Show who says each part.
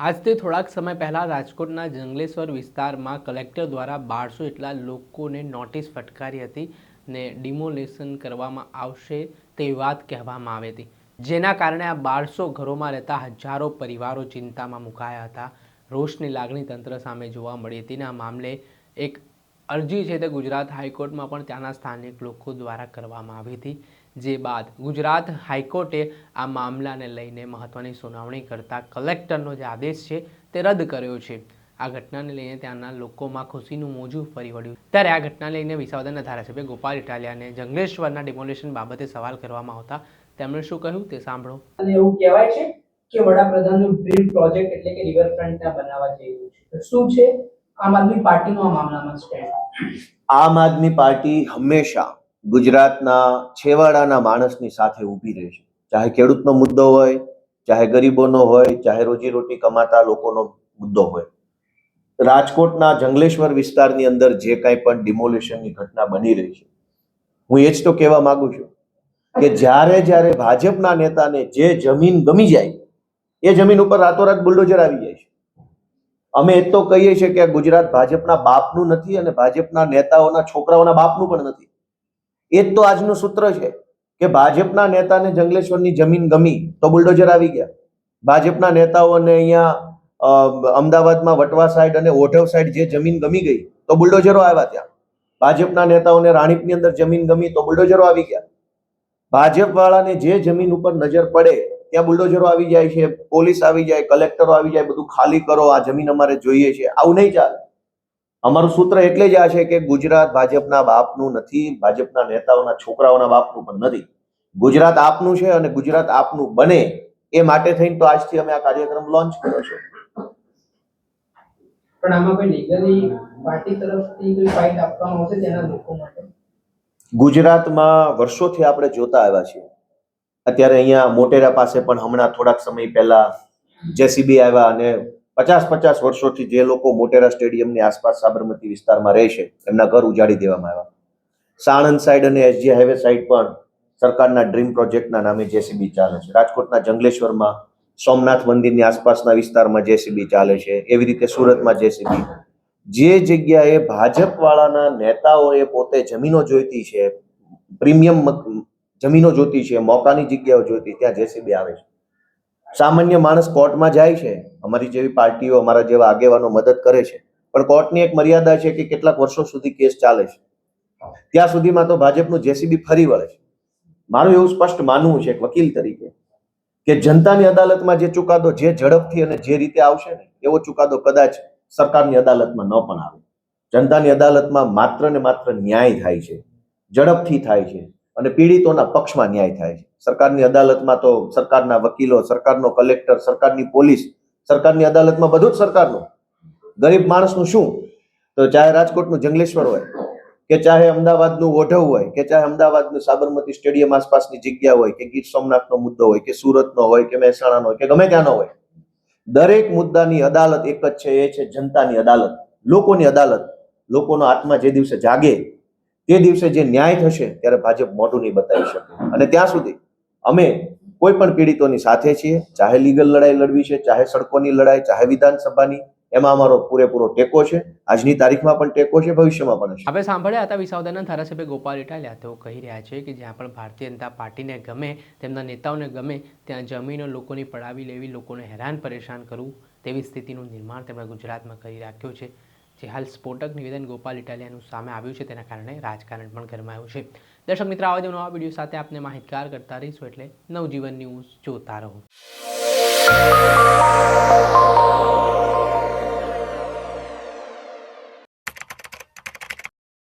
Speaker 1: આજથી થોડાક સમય પહેલાં રાજકોટના જંગલેશ્વર વિસ્તારમાં કલેક્ટર દ્વારા બારસો જેટલા લોકોને નોટિસ ફટકારી હતી ને ડિમોલેશન કરવામાં આવશે તે વાત કહેવામાં આવી હતી. જેના કારણે આ બારસો ઘરોમાં રહેતા હજારો પરિવારો ચિંતામાં મુકાયા હતા. રોષની લાગણી તંત્ર સામે જોવા મળી હતી ને આ મામલે એક અરજી છે તે ગુજરાત હાઈકોર્ટમાં પણ ત્યાંના સ્થાનિક લોકો દ્વારા કરવામાં આવી હતી. જે બાદ ગુજરાત હાઈકોર્ટે આ મામલાને લઈને મહત્ત્વની સુનાવણી કરતા કલેક્ટરનો જે આદેશ છે તે રદ કર્યો છે. આ ઘટનાને લઈને ત્યાંના લોકોમાં ખુશીનું મોજું ફરી વળ્યું. ત્યારે આ ઘટનાને લઈને વિસાવદરના ધારાસભ્ય ગોપાલ ઇટાલિયાને જંગલેશ્વરના ડિમોલિશન બાબતે સવાલ કરવામાં આવતા તેમણે શું કહ્યું તે સાંભળો.
Speaker 2: અને એવું કહેવાય છે કે વડાપ્રધાનનું ડ્રીમ પ્રોજેક્ટ એટલે કે રિવરફ્રન્ટ ત્યાં બનાવવા જઈ રહ્યું છે. શું છે? આમ આદમી પાર્ટીનો આ મામલામાં સ્ટેન્ડ
Speaker 3: આમ આદમી પાર્ટી હંમેશા ગુજરાતના છેવાડાના માણસની સાથે ઊભી રહે છે. ચાહે ખેડૂતનો મુદ્દો હોય, ચાહે ગરીબોનો હોય, ચાહે રોજીરોટી કમાતા લોકોનો મુદ્દો હોય. રાજકોટના જંગલેશ્વર વિસ્તારની અંદર જે કાંઈ પણ ડિમોલેશનની ઘટના બની રહી છે, હું એ જ તો કહેવા માંગુ છું કે જ્યારે જ્યારે ભાજપના નેતાને જે જમીન ગમી જાય, એ જમીન ઉપર રાતોરાત બુલડોઝર આવી જાય છે. અમે એ તો કહીએ છીએ કે ગુજરાત ભાજપના બાપનું નથી અને ભાજપના નેતાઓના છોકરાઓના બાપનું પણ નથી. એ જ તો આજનું સૂત્ર છે કે ભાજપના નેતાને જંગલેશ્વરની જમીન ગમી તો બુલડોઝર આવી ગયા. ભાજપના નેતાઓને અહીંયા અમદાવાદમાં વટવા સાઈડ અને ઓઢવ સાઈડ જે જમીન ગમી ગઈ તો બુલડોઝરો આવ્યા ત્યાં. ભાજપના નેતાઓને રાણીપની અંદર જમીન ગમી તો બુલડોઝરો આવી ગયા. ભાજપ વાળાને જે જમીન ઉપર નજર પડે ત્યાં બુલડોઝરો આવી જાય છે, પોલીસ આવી જાય, કલેક્ટરો આવી જાય, બધું ખાલી કરો, આ જમીન અમારે જોઈએ છે. આવું નહીં ચાલે. અમારું સૂત્ર એટલે જ આ છે કે ગુજરાત ભાજપના બાપનું નથી ભાજપના નેતાઓના છોકરાઓના બાપનું પણ નથી. ગુજરાત આપનું છે અને ગુજરાત આપનું બને એ માટે થઈને તો આજથી અમે આ કાર્યક્રમ લોન્ચ કર્યો છે.
Speaker 2: પણ આમાં કોઈ લીગલી પાર્ટી તરફથી કોઈ ફાઇટ આપવામાં આવશે તેના લોકો માટે?
Speaker 3: ગુજરાતમાં વર્ષોથી આપણે જોતા આવ્યા છીએ. અત્યારે અહીંયા મોટેરા પાસે પણ હમણાં થોડાક સમય પહેલા જેસીબી આવ્યા અને પચાસ પચાસ વર્ષોથી જે લોકો મોટેરા સ્ટેડિયમની આસપાસ સાબરમતી વિસ્તારમાં રહે છે, એમના ઘર ઉજાડી દેવામાં આવ્યા. સાણંદ સાઈડ અને એસજી હાઈવે સાઈડ પણ સરકારના ડ્રીમ પ્રોજેક્ટના નામે જેસીબી ચાલે છે. રાજકોટના જંગલેશ્વરમાં સોમનાથ મંદિરની આસપાસના વિસ્તારમાં જેસીબી ચાલે છે. એવી રીતે સુરતમાં જેસીબી જે જગ્યાએ ભાજપ વાળાના નેતાઓએ પોતે જમીનો જોઈતી છે, પ્રીમિયમ જમીનો જોતી છે, મોકાની જગ્યાઓ જોઈતી, ત્યાં જેસીબી આવે છે. સામાન્ય માણસ કોર્ટમાં જાય છે, અમારી જેવી પાર્ટીઓ અમારા જેવા આગેવાનો મદદ કરે છે, પણ કોર્ટની એક મર્યાદા છે કે કેટલાક વર્ષો સુધી કેસ ચાલે છે. ત્યાં સુધીમાં તો ભાજપનું જેસીબી ફરી વળે છે. મારું એવું સ્પષ્ટ માનવું છે એક વકીલ તરીકે કે જનતાની અદાલતમાં જે ચુકાદો જે ઝડપથી અને જે રીતે આવશે ને, એવો ચુકાદો કદાચ સરકારની અદાલતમાં ન પણ આવે. જનતાની અદાલતમાં માત્ર ને માત્ર ન્યાય થાય છે, ઝડપથી થાય છે અને પીડિતોના પક્ષમાં ન્યાય થાય છે. સરકારની અદાલતમાં તો સરકારના વકીલો, સરકારનો કલેક્ટર, સરકારની પોલીસ, સરકારની અદાલતમાં બધું જ સરકારનું. ગરીબ માણસનું શું? તો ચાહે રાજકોટનું જંગલેશ્વર હોય, કે ચાહે અમદાવાદનું ઓઢવ હોય, કે ચાહે અમદાવાદનું સાબરમતી સ્ટેડિયમ આસપાસની જગ્યા હોય, કે ગીર સોમનાથનો મુદ્દો હોય, કે સુરતનો હોય, કે મહેસાણાનો હોય, કે ગમે ત્યાંનો હોય. દરેક મુદ્દાની અદાલત એક જ છે, એ છે જનતાની અદાલત. લોકોની અદાલત. લોકોનો આત્મા જે દિવસે જાગે તે દિવસે જે ન્યાય થશે ત્યારે ભાજપ મોઢું નહીં બતાવી શકે. અને ત્યાં સુધી અમે કોઈ પણ પીડિતોની સાથે છીએ, ચાહે લીગલ લડાઈ લડવી છે, ચાહે સડકોની લડાઈ, ચાહે વિધાનસભાની, એમાં અમારો પૂરેપૂરો ટેકો છે. આજની તારીખમાં પણ ટેકો છે, ભવિષ્યમાં પણ છે
Speaker 1: આપણે સાંભળ્યા હતા વિસાવદરના ધારાસભ્ય ગોપાલ ઇટાલિયા. તેઓ કહી રહ્યા છે કે જ્યાં પણ ભારતીય જનતા પાર્ટીને ગમે, તેમના નેતાઓને ગમે, ત્યાં જમીનો લોકોની પડાવી લેવી, લોકોને હેરાન પરેશાન કરવું, તેવી સ્થિતિનું નિર્માણ તેમણે ગુજરાતમાં કરી રાખ્યું છે. જે હાલ સ્ફોટક નિવેદન ગોપાલ ઇટાલિયાનું સામે આવ્યું છે, તેના કારણે રાજકારણ પણ ગરમાયું છે. દર્શક મિત્રો, આવા જ નવા વીડિયો સાથે આપને માહિતગાર કરતા રહીશું, એટલે નવજીવન ન્યૂઝ જોતા રહો.